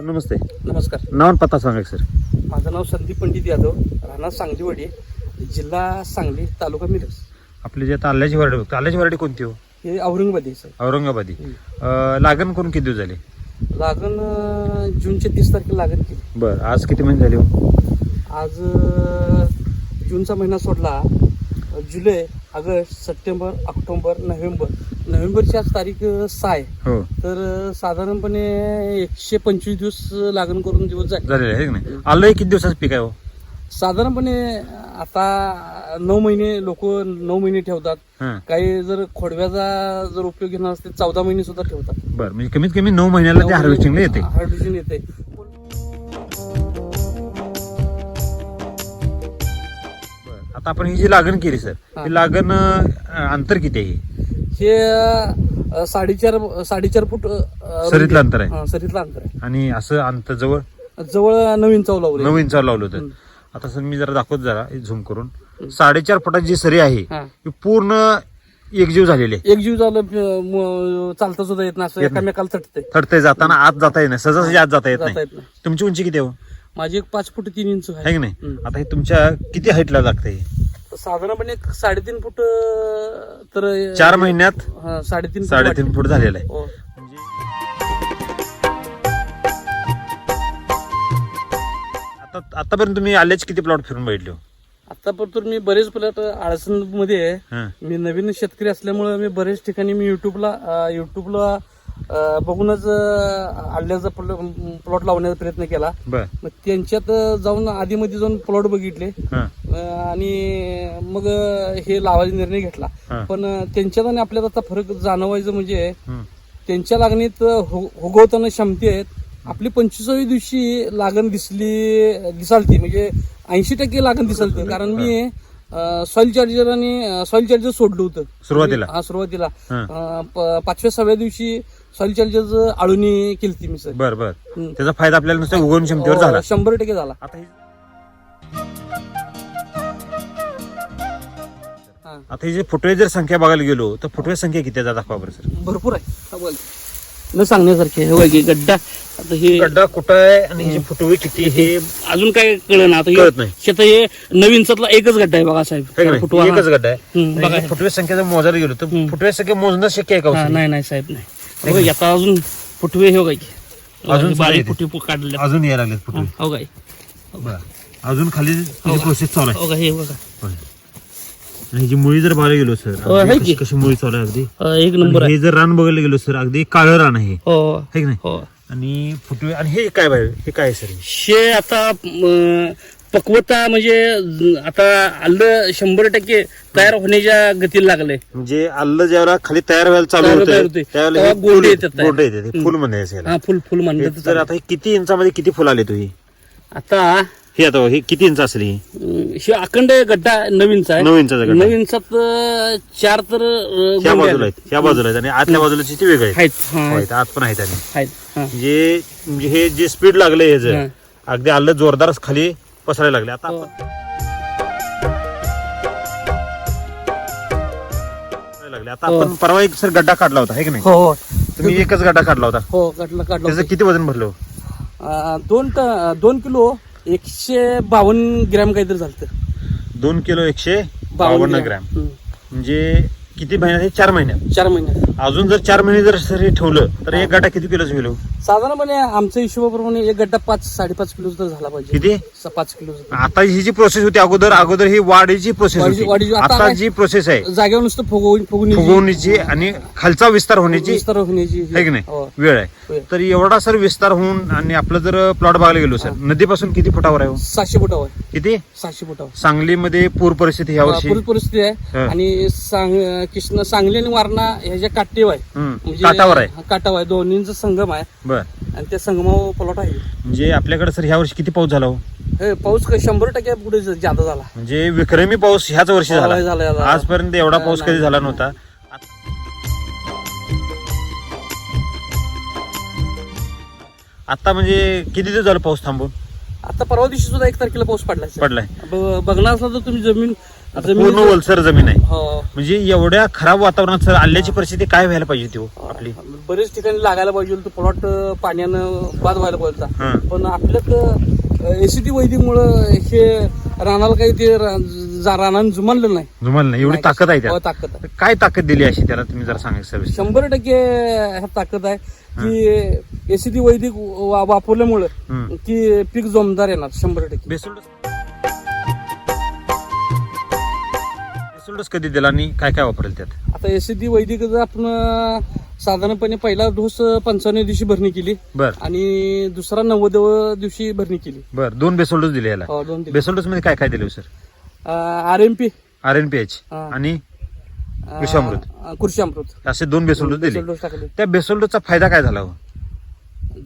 Sir नमस्ते. नमस्कार. नाव आणि पत्ता सांगा सर. माझं नाव संदीप पंडित यादव राहणार सांगलीवाडी जिल्हा सांगली तालुका मिरज. आपली जे आता आल्याची वराडी बघतो. आल्याची वराडी कोणती हो? हे औरंगाबादी सर. औरंगाबादी. अं, लागण करून किती दिवस झाले? लागण अं, जूनच्या तीस तारखेला लागण केली. बरं आज किती महिने झाले हो? आज अं, जूनचा महिना सोडला. जुलै ऑगस्ट सप्टेंबर ऑक्टोबर नोव्हेंबर. नोव्हेंबरची आज तारीख सहा आहे. हो. तर साधारणपणे एकशे पंचवीस दिवस लागण करून दिवस जाईल झालेले आहे की नाही? आलं हे किती दिवसाचं पीक आहे हो? साधारणपणे आता नऊ महिने लोक नऊ महिने ठेवतात. हां. काही जर खोडव्याचा जर उपयोग घेणार असते चौदा महिने सुद्धा ठेवतात. बरं म्हणजे कमीत कमी नऊ महिन्याला ते हार्वेस्टिंगला येते. हार्वेस्टिंग येते. आता आपण ही जी लागण केली सर हां. लागण अंतर किती आहे? हे साडेचार साडेचार फूट सरीतलं अंतर आहे. हा, सरीतलं अंतर आहे. आणि असं अंतर जवळ? जवळ नवीन चव लावले नऊ इंचावर लावलं होतं. आता सर मी जरा दाखवत जरा झूम करून. साडेचार फुटाची जी सरी आहे हा. पूर्ण एकजीव झालेली आहे. एक जीव झालं चालता सुद्धा येत नाही. एकामेकाला चटते थडते जाताना आत जाता येत नाही. सहजासहजी आत जाता येत जाता नाही. येत नाही. तुमची उंची किती आहे हो? माझी एक पाच फूट तीन इंच आहे आहे की नाही हम्म. आता हे तुमच्या किती हाईटला लागतंय तर साधारणपणे एक साडेतीन फूट अ, तर चार महिन्यात हा, साडेतीन फूट साडेतीन. फूट झालेलं आहे हो. आता आतापर्यंत तुम्ही आल्याचे किती प्लॉट फिरून बघितले हो? आतापर्यंत मी बरेच प्लॉट अडचणमध्ये आहे हं. मी नवीन शेतकरी असल्यामुळे मी बरेच ठिकाणी मी युट्यूबला अ, युट्यूबला बघूनच आल्याचा प्लॉट लावण्याचा प्रयत्न केला मग त्यांच्यात जाऊन आधीमध्ये जाऊन प्लॉट बघितले. हं. आणि मग हे लावायचा निर्णय घेतला. हा. पण त्यांच्यात आणि आपल्यात आता फरक जाणवायचं म्हणजे हं. त्यांच्या लागणीत हु- उगवताना क्षमते आहेत. आपली पंचवीसाव्या दिवशी लागण दिसली दिसालती. म्हणजे ऐंशी टक्के लागण दिसालती. कारण मी सॉइल चार्जर आणि सॉइल चार्जर सोडलं होतं सुरुवातीला? हा सुरुवातीला. अं, प- पाचव्या सहाव्या दिवशी सॉइल चार्जर आळूनी केलती मी सर बर बर. त्याचा फायदा आपल्याला नुसतं उगवण क्षमतेवर हो, झाला शंभर टक्के झाला आता ही हा. आता ही जे फुटवे जर संख्या बघायला गेलो तर फुटवे संख्या किती आहे दाखवा बरं सर भरपूर आहे हा, बोल. न सांगण्यासारखे हे बघ, हे गड्डा आता हे गड्डा कुठं आहे आणि हे फुटवे किती हे अजून काय कळलं ना आता नाही. शेत हे नवीन सतला एकच गड्डा आहे बघा है साहेब नाही? फुटवा एकच गड्डा आहे. हं, आणि बघा हे. फुटवे संख्या जर मोजायला गेलो तर हं. फुटवे संख्या मोजणं शक्य आहे का हो हा? नाही नाही साहेब नाही. हो, आता अजून फुटवे हे बघा अजून बारीक फुटवे काढले अजून यायला लागलेत फुटवे. हो काय बरं. अजून खाली प्रोसेस चालू आहे. हो हे बघा. होय. आणि जी मुळी जर बघायला गेलो सर हो, आहे अगदी की. कशी कशी मुळी चालू आहे अगदी? अं, एक नंबर आणि आहे. हे जर रान बघायला गेलो सर अगदी काळं रान आहे. हो. है की नाही? हो. आणि फुटवे आणि हे काय बाय हे काय सर हे? शे आता अं, पक्वता म्हणजे आता आलं शंभर टक्के तयार होण्याच्या गतीला लागलंय म्हणजे आल्लं ज्यावेळेला खाली तयार व्हायला चालू तयार होतं होते. त्यावेळेला तेव्हा हे गोंडे फुल- येतात. गोंडे येतात हे फुल म्हणायचं याला. हा फुल फुल हे म्हणलं तर आता हे किती इंचामध्ये किती फुल आले तुम्ही आता हे आता हे किती इंच असेल हे हे अखंड गड्डा नवीनचा आहे इंचाचा गड्डा. नऊ इंचात अं, चार तर अं, ह्या गोंडे बाजूला आहेत ह्या बाजूला आहेत आणि आतल्या बाजूला ती वेगळे आहेत आहेत हा, आहेत, आत पण आहेत आणि आहेत हा. म्हणजे म्हणजे हे जे स्पीड लागले हे जर हा. अगदी आल्लं जोरदार खाली पसरायला लागले आता हो. आपण पसरायला लागले आता हो. आपण परवा एक सर गड्डा काढला होता है की नाही हो हो तुम्ही एकच गड्डा काढला होता हो काढलं काढलं त्याचं. किती वजन भरलं? अं, दोन ट- दोन किलो एकशे बावन्न ग्रॅम काहीतरी झालं दोन किलो एकशे बावन्न ग्रॅम. म्हणजे किती महिन्यात? हे चार महिन्यात. चार महिन्यात. अजून जर चार महिने जर सर हे ठेवलं तर एक गड्डा किती किलोच गेलो? साधारणपणे आमच्या हिशोबाप्रमाणे एक गड्डा पाच साडेपाच किलो तर झाला पाहिजे. किती? स- पाच किलो आता ही जी प्रोसेस होती अगोदर अगोदर ही वाढीची प्रोसेस वाढीची- होती. वाढीची- आता आता काय? जी प्रोसेस आहे जागेवर नुसतं फुगवून फुगून फुगवणीची आणि खालचा विस्तार होण्याची विस्तार होण्याची आहे की नाही? हो. वेळ आहे. वेळ. तर एवढा सर विस्तार होऊन आणि आपलं जर प्लॉट बघायला गेलो सर नदीपासून किती फुटावर आहे हो? सहाशे फुटावर आहे. किती? सहाशे फुटावर. सांगलीमध्ये पूर परिस्थिती ह्या वर्षी. पूर परिस्थिती आहे. हा. आणि सांग कृष्ण सांगली आणि वारणा ह्याच्या काटेव आहे हम्म, काठावर आहे. हा, काटावर आहे. दोन्हींचा संगम आहे. बर. आणि त्या संगमावर प्लॉट आहे. म्हणजे आपल्याकडे सर ह्या वर्षी किती पाऊस झाला हो? हे पाऊस काय शंभर टक्के पुढे जादा झाला. म्हणजे विक्रमी पाऊस ह्याच वर्षी झाला. झाला, झाला. आजपर्यंत एवढा पाऊस कधी. झाला नव्हता. आता म्हणजे किती दिवस झालं पाऊस थांबून? आता परवा दिवशी सुद्धा एक तारखेला पाऊस पडलाय सर. पडलाय. बघणार असला तर तुम्ही जमीन जमिनीचं- पूर्ण ओलसर जमीन आहे. हो. म्हणजे एवढ्या खराब वातावरणात सर आल्याची परिस्थिती काय व्हायला पाहिजे ती हो? आपली? बरेच ठिकाणी लागायला पाहिजे तो प्लॉट पाण्यानं बाद व्हायला पाहिजे होता. हा. पण आपल्यात एसीटी वैदिकमुळं हे रानाला काही ते रा- जा- रानानं जुमानलं नाही. जुमाल नाही. एवढी ताकद आहे हो, त्यात ताकद आहे. काय ताकद दिली अशी त्याला तुम्ही जरा सांगा शंभर टक्के ताकद आहे की एसीटी वैदिक वा- वापरल्यामुळं हम्म. की पीक जोमदार येणार शंभर टक्के. बेसोल्डस कधी दिला आणि काय काय वापरेल त्यात? आता एसीटी वैदिक जर आपण अं, साधारणपणे पहिला डोस पंचावन्न दिवशी भरणी केली. बर. आणि दुसरा नव्वदव दिवशी भरणी केली. बर दोन बेसोल्डस दिले याला. हो, दोन मध्ये काय काय दिले sir R M P R N P H हा. आणि कृषामृत. कृषामृत. असे दोन बेसोल्डस दिले. डोस टाकले. त्या बेसोल्डसचा फायदा काय झाला हो?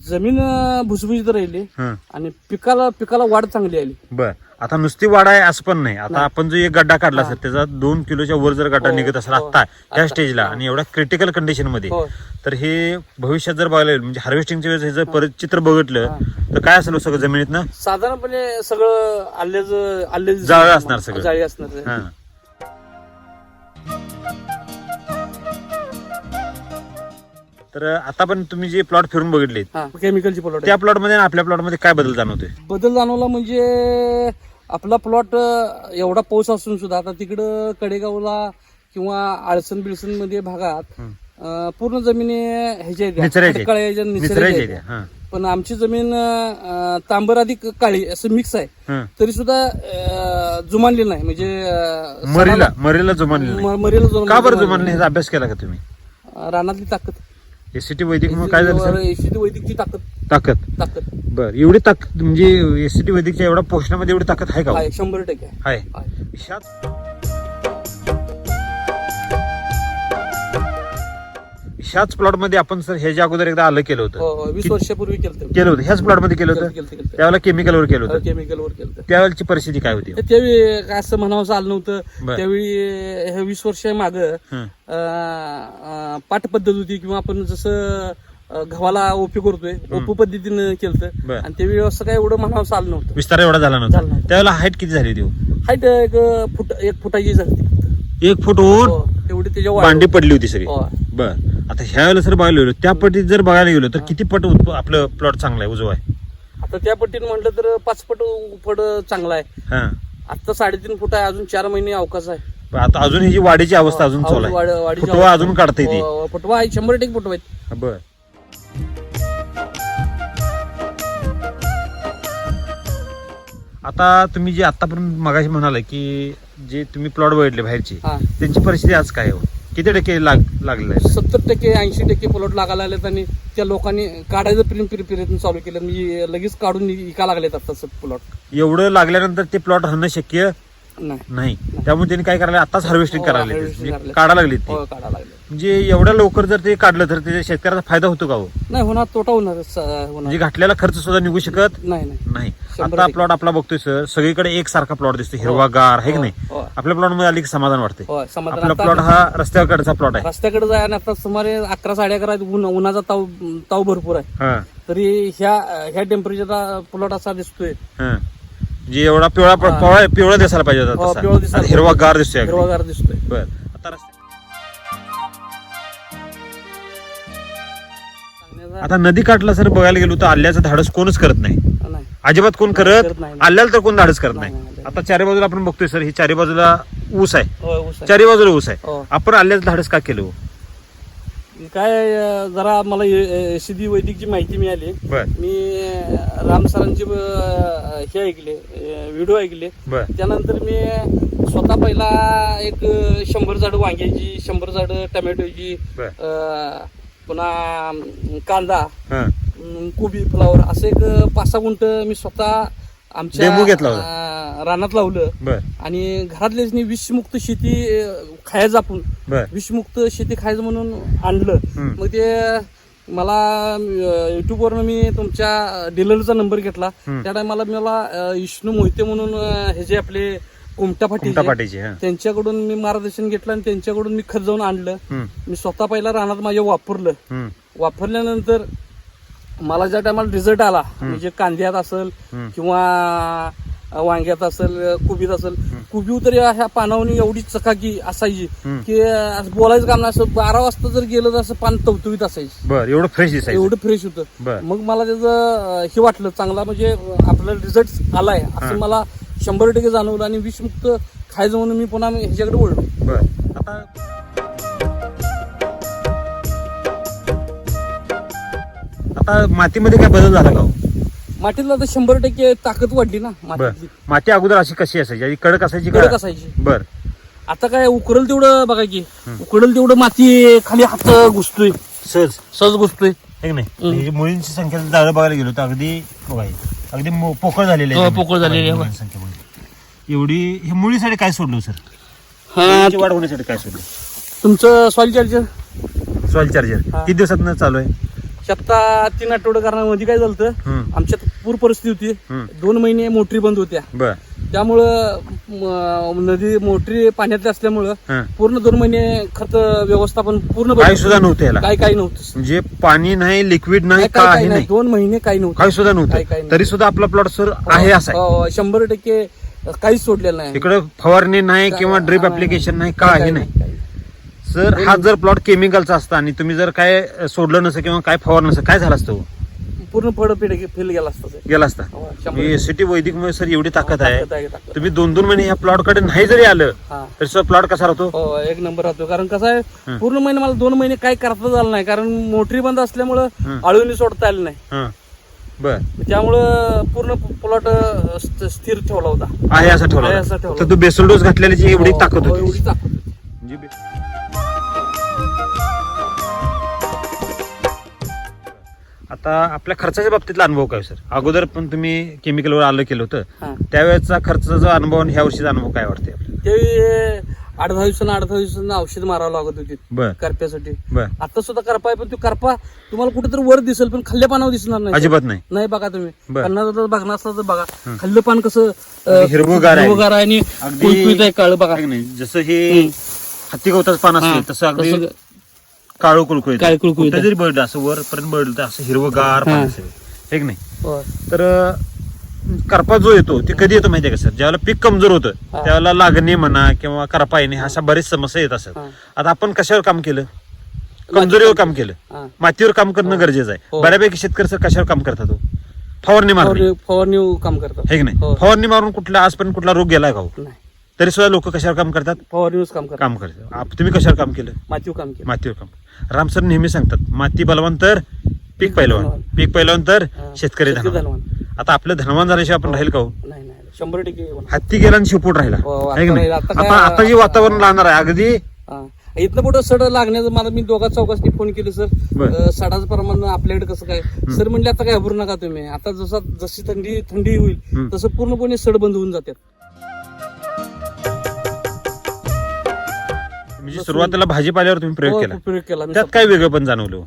जमीन अं, भुसभुशीत राहिली. हं. आणि पिकाला पिकाला वाढ चांगली आली. बर. आता नुसती वाढ आहे असं पण नाही. आता आपण जो एक गड्डा काढला सर त्याचा दोन किलोच्या वर जर गड्डा हो, निघत असेल. आता त्या आता. स्टेजला आणि एवढ्या क्रिटिकल कंडिशनमध्ये हो. तर हे भविष्यात जर बघायला म्हणजे हार्वेस्टिंगच्या वेळेस हे जर परत चित्र बघितलं तर काय असेल हो सगळं जमिनीतनं? साधारणपणे सगळं आल्याच आले जाळं असणार सगळं. जाळी असणार. तर आता पण तुम्ही जे प्लॉट फिरून बघितले हा. केमिकलची प्लॉट त्या प्लॉटमध्ये आणि आपल्या प्लॉटमध्ये काय बदल जाणवतोय? बदल जाणवला म्हणजे आपला प्लॉट एवढा पाऊस असून सुद्धा आता तिकडं कडेगावला किंवा आळसण बिळसणमध्ये भागात पूर्ण जमिनी ह्याच्या हा. पण आमची जमीन तांबर अधिक काळी असं मिक्स आहे. तरी सुद्धा जुमानली नाही. म्हणजे मरीला मरीला जुमानले मरीला जुमानली अभ्यास केला का तुम्ही? रानातली ताकद. एसीटी वैदिक मग काय झालं सर एसीटी वैदिकची ताकद ताकद ताकद बर एवढी ताकद म्हणजे एसीटी वैदिकच्या एवढ्या पोषणामध्ये एवढी ताकद आहे का हो? शंभर टक्के आहे. आहे आहे. ह्याच ह्याच प्लॉटमध्ये आपण सर ह्याच्या अगोदर एकदा आलं केलं हो, होतं. हो, वीस वर्षापूर्वी केलं केलं होतं. ह्याच प्लॉटमध्ये केलं होतं. त्यावेळेला केमिकलवर केलं होतं. केमिकलवर केलं त्यावेळेची परिस्थिती काय होती? त्यावेळी काय असं म्हणावं आलं नव्हतं. त्यावेळी हे वीस वर्ष माग हं. पाठ पद्धत होती किंवा आपण जसं गव्हाला ओपी करतोय ओपू पद्धतीनं केलं. आणि त्यावेळी असं काय एवढं म्हणावं आलं नव्हतं. विस्तार एवढा झाला नव्हता. त्यावेळेला हाईट किती झाली होती? हो? हाईट एक फुट एक फुटाची झाली. एक फूट हो, तेवढी त्याच्या वाढ- भांडी पडली होती सगळी. हो. बर. आता ह्या वेळेला सर बघायला गेलो त्या पटीत जर बघायला गेलो तर किती पट उत्प- आपलं प्लॉट चांगला आहे उजवा आहे? आता त्या पट्टीनं म्हटलं तर पाच पट फड चांगला आहे. हा. आता साडेतीन फूट आहे अजून चार महिने अवकाश आहे. पण आता अजून ही जी वाढीची अवस्था अजून चालू वाढ- आहे वाढीची फुटवा अवस्था. अजून काढता येते. हो, फुटवा आहे शंभर टक्के फुटवा आहेत बर. आता तुम्ही जे आतापर्यंत मगाशी म्हणाला की जे तुम्ही प्लॉट बघितले बाहेरचे हा. त्यांची परिस्थिती आज काय आहे हो? किती टक्के लाग लागलेलं आहे? सत्तर टक्के ऐंशी टक्के प्लॉट लागायला लागलेत आणि त्या लोकांनी काढायचं प्रिंट प्रयत्न चालू केलं. म्हणजे लगेच काढून विका लागलेत आता प्लॉट एवढं लागल्यानंतर ते प्लॉट राहणं शक्य? नाही. नाही. त्यामुळे त्यांनी काय करायला आताच हार्वेस्टिंग हो, करायला harvesting करायला. ती. हो काढा लागले. म्हणजे एवढ्या लवकर जर ते काढलं तर ते शेतकऱ्याचा फायदा होतो का हो? नाही होणार तोटा होणार स- म्हणजे होणार घातलेला खर्च सुद्धा निघू शकत नाही नाही. नाही. शंभर आता टक्के. प्लॉट आपला बघतोय सर सगळीकडे एकसारखा प्लॉट दिसतो हिरवागार आहे की हो, नाही? हो. आपल्या प्लॉटमध्ये आली की समाधान वाटते हो समाधान आपला आता- प्लॉट हा रस्त्याकडचा प्लॉट आहे. रस्त्याकडे जाय आणि आता सुमारे अकरा साडे अकरा उन उन्हाचा ताव ताव भरपूर आहे. हा. तरी ह्या ह्या टेम्परेचरचा प्लॉट असा दिसतोय. हा. जे एवढा पिवळा हा. पिवळा पिवळा दिसायला पाहिजे होता हो, तसा. पिवळा दिसायला आणि हिरवागार दिसतोय अगदी. हिरवागार दिसतोय बर आता रस्ते- आता नदी काठला सर बघायला गेलो तर आल्याचं धाडस कोणच करत नाही नाही अजिबात कोण करत करत नाही. आल्याला तर कोण धाडस करत नाही, नाही नाही. आता चारी बाजूला आपण बघतोय सर ही चारी बाजूला ऊस आहे हो, ऊस आहे. चारी बाजूला ऊस आहे हो. आपण आल्याचं धाडस का केलं हो? काय जरा मला एसीबी वैदिकची माहिती मिळाली. बर. मी राम सरांचे हे ऐकले व्हिडिओ ऐकले. बर. त्यानंतर मी स्वतः पहिला एक शंभर झाड वांग्याची शंभर झाड टमॅटोची बर. अं, पुन्हा कांदा हा. अं, कोबी फ्लावर असं एक पाच सहा गुंठ मी स्वतः आमच्या घेतला होता. रानात लावलं. बर. आणि घरातल्याच विषमुक्त शेती अं, खायचं आपण. बर. विषमुक्त शेती खायचं म्हणून आणलं. हम्म. मग ते मला युट्यूबवरनं मी तुमच्या डीलरचा नंबर घेतला. हम्म. त्या टायमाला मला अं, विष्णू मोहिते म्हणून अं, हे जे आपले कोमटा कुमटा फाटी पाटीची हा. त्यांच्याकडून मी मार्गदर्शन घेतलं आणि त्यांच्याकडून मी खत जाऊन आणलं. हम्म, मी स्वतः पहिला रानात माझ्या वापरलं. हम्म, वापरल्यानंतर मला ज्या टायमाला रिझल्ट आला म्हणजे कांद्यात असेल. किंवा वांग्यात असेल कुबीत असेल कुबी तरी ह्या पानावनी एवढी चकाकी असायची. की असं बोलायचं काम नाही असं बारा वाजता जर गेलं तर असं पान तवतवीत असायची. बर एवढं फ्रेश एवढं फ्रेश बर. होतं मग मला त्याचं हे वाटलं चांगला म्हणजे आपला रिझल्ट आलाय असं मला शंभर टक्के जाणवलं आणि विषमुक्त खायचं म्हणून मी पुन्हा ह्याच्याकडे वळलो. बर. आता आता मातीमध्ये काय बदल झाला का हो? मातीला तर शंभर टक्के ताकद वाढली ना बर. माती अगोदर अशी कशी असायची? आधी कडक असायची का? कडक असायची. बर. आता काय उकरल तेवढं बघा की. उकरल तेवढं माती खाली हात घुसतोय. सहज. सहज घुसतोय. नाही? ही मुलींची संख्या झाडं बघायला गेलो तर अगदी बघा अगदी मो- पोकळ झालेली हो, पोकळ झालेली आहे. मुलींची संख्या बघा. एवढी हे मुलीसाठी काय सोडलं सर? हा मुलींची वाढ होण्यासाठी काय सोडलं? तुमचं सॉइल चार्जर सॉइल चार्जर हा. किती दिवसात चालू आहे? आता तीन आठवडे कारणामध्ये काय झालं हम्म. आमच्यात पूर परिस्थिती होती. दोन महिने मोटरी बंद होत्या बर त्यामुळं म, नदी मोटरी पाण्यातल्या असल्यामुळं हा. पूर्ण दोन महिने खत व्यवस्थापन पूर्ण बंद काही होतं. सुद्धा नव्हतं याला काय काही नव्हतं म्हणजे पाणी नाही लिक्विड नाही काय काही नाही नाही दोन महिने काही नव्हतं काही सुद्धा काही- काही नव्हतं नाही. तरी सुद्धा आपला प्लॉट सर आहे असा आहे. हो, शंभर टक्के काहीच सोडलेलं नाही इकडे फवारणी नाही किंवा ड्रिप ऍप्लिकेशन नाही काही नाही. सर हा जर प्लॉट केमिकलचा असता आणि तुम्ही जर काय सोडलं नसतं किंवा काय फवार नसतं काय झालं असतं? हो? पूर्ण फळ फेल फेल गेला असतं ते. गेला असता. हो, शंभर एसीटी वैदिकमध्ये सर एवढी ताकद आहे. ताकद आहे, ताकद. तुम्ही दोन दोन महिने या प्लॉटकडे नाही जरी आलं हा. तरी सुद्धा प्लॉट कसा राहतो? हो एक नंबर राहतो. कारण कसं आहे पूर्ण महिने मला दोन महिने काही करता झालं नाही. कारण मोटरी बंद असल्यामुळं हं. आळूनी सोडता आलं नाही. हा. बर. त्यामुळं पूर्ण प्लॉट स्थिर ठेवला होता. आहे असं आहे ठेवलं असं ठेवलं. तर तू बेसल डोस घातलेली एवढी हो, ताकद हो, होती. एवढी ताकद होती. बे- आता आपल्या खर्चाच्या बाबतीतला अनुभव काय सर? अगोदर पण तुम्ही केमिकलवर आलं केलं होतं. त्यावेळेचा खर्चाचा अनुभव आणि ह्या वर्षीचा अनुभव काय वाटते ते आठ दहा दिवसांना आठ दहा दिवसांना औषध मारावं लागत होती करप्यासाठी. आता सुद्धा करपा आहे पण तो करपा तुम्हाला कुठेतरी वर दिसेल पण खाल्ल्या पानावर दिसणार नाही अजिबात नाही. नाही बघा तुम्ही. पन्नास बघणार असला तर बघा. खाल्लं पान कसं हिरवंगार आहे. हिरवंगार आहे आणि काळ बघा. जसं हे हत्ती गवताचं पान असते तसं काळू कुळकुळीत काळं कुळकुळीत कुठं जरी बळलं असं वरपर्यंत बळलं तर असं हिरवगार हा. असेल. हे की नाही. तर अं, करपा जो येतो ते कधी येतो माहितीये का सर? ज्यावेळेला पीक कमजोर होतं हा. त्यावेळेला लागणे म्हणा किंवा करपा येणे अशा बरेच समस्या येत असतात हा. आता आपण कशावर काम केलं? कमजोरीवर काम केलं. हा. मातीवर काम करणं गरजेचं आहे. हो. बऱ्यापैकी शेतकरी सर कशावर काम करतात हो? फवारणी मारणे फवारणी फवारणी काम करतात. हे की नाही? हो. फवारणी मारून कुठला आजपर्यंत कुठला रोग गेलाय का हो? नाही. तरी सुद्धा लोक कशावर काम करतात? फवारणीच काम करतात. काम करतात. आप- तुम्ही कशावर काम केलं? मातीव काम केलं. मातीवर काम. राम सर नेहमी सांगतात माती बलवान तर पीक पैलवान धनवान. पीक पैलवान तर. शेतकरी धनवान. आता आपलं धनवान झाल्याशिवाय आपण राहील का हो नाही नाही शंभर टक्के. हत्ती गेला आणि शिपूट राहिला हो, आता. आता जे वातावरण राहणार आहे अगदी. इथनं पुढं सड लागण्याचं मला मी दोघा चौकासनी फोन केले सर सडाचं प्रमाण आपल्याकडे कसं काय सर म्हणले आता काय घाबरू नका तुम्ही आता जसा जशी थंडी थंडी होईल. तसं पूर्णपणे सड बंद होऊन जातात म्हणजे सुरुवातीला भाजीपाल्यावर तुम्ही प्रयोग हो, केला. प्रयोग केला. मी त्यात काय वेगळं पण जाणवलं?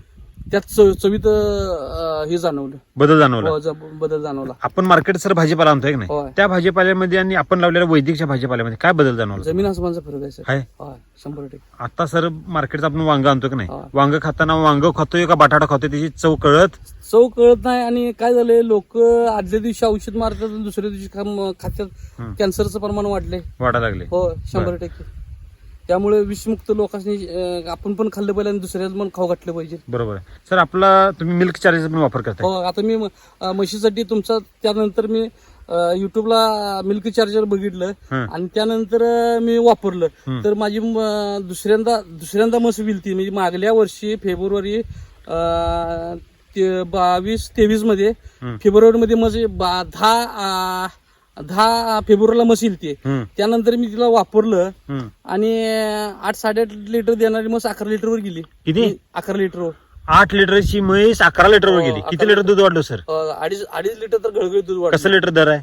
त्यात चव- चवीत अं, हे जाणवलं. बदल जाणवला? हो, ज- बदल जाणवला. आपण मार्केट सर भाजीपाला आणतोय की नाही. त्या भाजीपाल्यामध्ये आणि आपण लावलेल्या वैदिकच्या भाजीपाल्यामध्ये काय बदल जाणवला? जमीन आसमानचा फरक आहे सर. आहे होय, शंभर टक्के. आता सर मार्केटचा आपण वांग आणतो की नाही. वांग खाताना वांग खातोय का बटाटा खातोय त्याची चव कळत? चव कळत नाही आणि काय झालंय लोक आदल्या दिवशी औषध मारतात आणि दुसऱ्या दिवशी खाम- खात्यात. कॅन्सरचं प्रमाण वाढलंय. वाटा लागले हो शंभर टक्के. त्यामुळे विषमुक्त लोकांनी आपण पण खाल्लं पाहिजे आणि दुसऱ्याला पण खाऊ घातलं पाहिजे बरोबर आहे सर आपला तुम्ही मिल्क चार्जेस पण वापर करताय हो आता मी अं, म्हशीसाठी तुमचा त्यानंतर मी युट्यूबला मिल्क चार्जर बघितलं हं. आणि त्यानंतर अं, मी वापरलं. तर माझी दुसऱ्यांदा दुसऱ्यांदा म्हस विलती म्हणजे मागल्या वर्षी फेब्रुवारी अं, ते बावीस तेवीसमध्ये. फेब्रुवारी मध्ये म्हणजे बा- दहा अं, दहा फेब्रुवारीला विलती हम्म, त्यानंतर मी तिला वापरलं हम्म. आणि आठ साडेआठ लिटर देणारी म्हस अकरा लिटरवर गेली. किती? अकरा लिटरवर. आठ लिटरची म्हैस अकरा लिटरवर हो, गेली. अकरा किती लिटर दूध वाढलं सर? अं, अडीच अडीच लिटर तर गळगळीत दूध वाढलं. कसं लिटर दर आहे?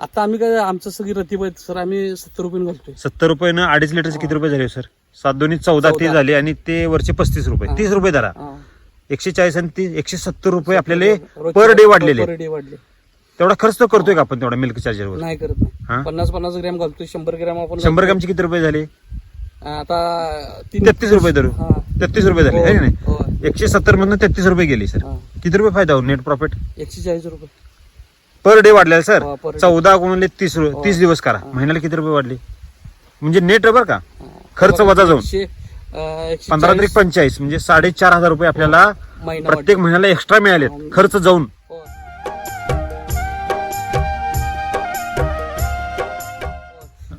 आता आम्ही काय आमचं सगळी रतीब आहेत सर. आम्ही सत्तर रुपये घालतोय. सत्तर रुपयानं अडीच लिटरचे किती रुपये झाले सर? सात दोन्ही चौदा ते चौदा. झाले आणि ते वरचे पस्तीस रुपये. तीस रुपये हा. एकशे चाळीस आणि तीस एकशे सत्तर रुपये आपल्याला रोजचे पर डे वाढलेले वाढले. तेवढा खर्च तर करतोय का आपण तेवढा मिल्क चार्जरवर नाही करत हा? नाही पन्नास पन्नास ग्रॅम घालतोय शंभर ग्रॅम आपण शंभर ग्रामचे किती रुपये झाले. आता तीन तेहतीस रुपये धरू. हा. तेहतीस रुपये झाले हो, की नाही? हो. एकशे सत्तर मधून तेहतीस रुपये गेले सर. हा. किती रुपये फायदा हो नेट प्रॉफिट एकशे चाळीस रुपये. पर डे वाढलेला सर. हो, per day. चौदा गुणिले तीस रु- तीस दिवस करा. महिन्याला किती रुपये वाढले? म्हणजे नेट बरं का? खर्च वजा जाऊन. एकशे, अं, एकशे पंधरा चाळीस. तरी पंचेचाळीस म्हणजे साडेचार हजार रुपये आपल्याला महिना प्रत्येक महिन्याला एक्स्ट्रा मिळाले खर्च जाऊन.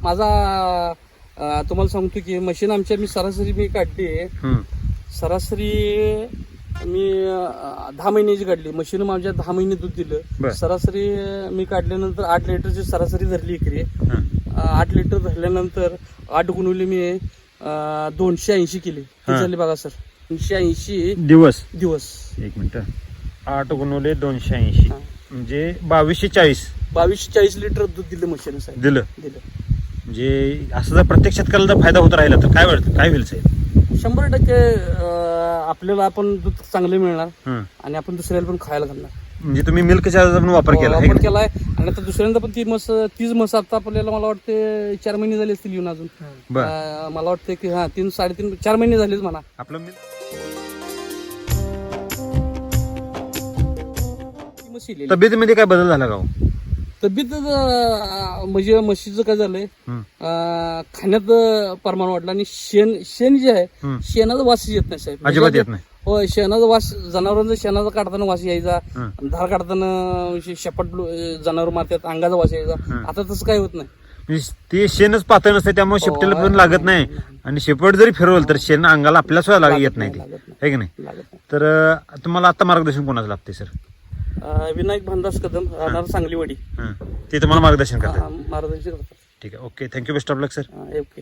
माझा अं, तुम्हाला सांगतो की मशीन आमच्या मी सरासरी मी काढली. हम्म. सरासरी मी अं, दहा महिन्याची काढली. मशीन माझ्या दहा महिने दूध बर. दिलं सरासरी मी काढल्यानंतर आठ लिटरची सरासरी धरली इकडे. हं. आठ लिटर धरल्यानंतर आठ गुणवली मी अं, दोनशे ऐंशी केली. हा. झाले बघा सर. दोनशे ऐंशी दिवस? दिवस. एक मिनिट. आठ गुणवले दोनशे ऐंशी. हा. म्हणजे बावीसशे चाळीस. बावीस चाळीस लिटर दूध दिलं मशीन साहेब. दिलं. दिलं. म्हणजे असं जर प्रत्येक शेतकऱ्याला जर फायदा होत राहिला तर काय वाटतं काय होईल साहेब शंभर टक्के आपल्याला आपण दूध चांगले मिळणार हं. आणि आपण दुसऱ्याला पण खायला घालणार म्हणजे तुम्ही मिल्क चार्जर पण वापर केला आहे वापर? केलाय आणि आता दुसऱ्यांदा पण ती मस तीच मस आता आपल्याला मला वाटते चार महिने झाले असतील येऊन अजून मला वाटतं की हा तीन साडेतीन चार महिने झालेच म्हणा आपलं लिहिली. तब्येतीमध्ये काय बदल झाला का हो? तब्येत अं, म्हणजे म्हशीचं काय झालंय. अं, खाण्यात अं, प्रमाण वाढलं आणि शेण शेण जे आहे. शेणाचा वास येत नाही साहेब अजिबात म्हणजे येत नाही हो शेणाचा वास जनावरांचा शेणाचा काढताना वास यायचा. धार काढताना शे- शेपट लो- जनावर मारतात अंगाचा वास यायचा. आता तसं काही होत नाही म्हणजे ते शेणच पातळ नसते त्यामुळे शेपटीला पण लागत नाही आणि शेपट जरी फिरवलं तर शेण अंगाला आपल्या सुद्धा लाग- येत नाही ते लागत नाही. आहे की नाही लागत नाही तर अं, तुम्हाला आता मार्गदर्शन कोणाचं लागते सर अं, विनायक भानदास कदम राहणार सांगलीवाडी. हं. ते तुम्हाला मार्गदर्शन करतात. मार्गदर्शन करतात. ठीक आहे. Okay. Thank you best of luck sir okay.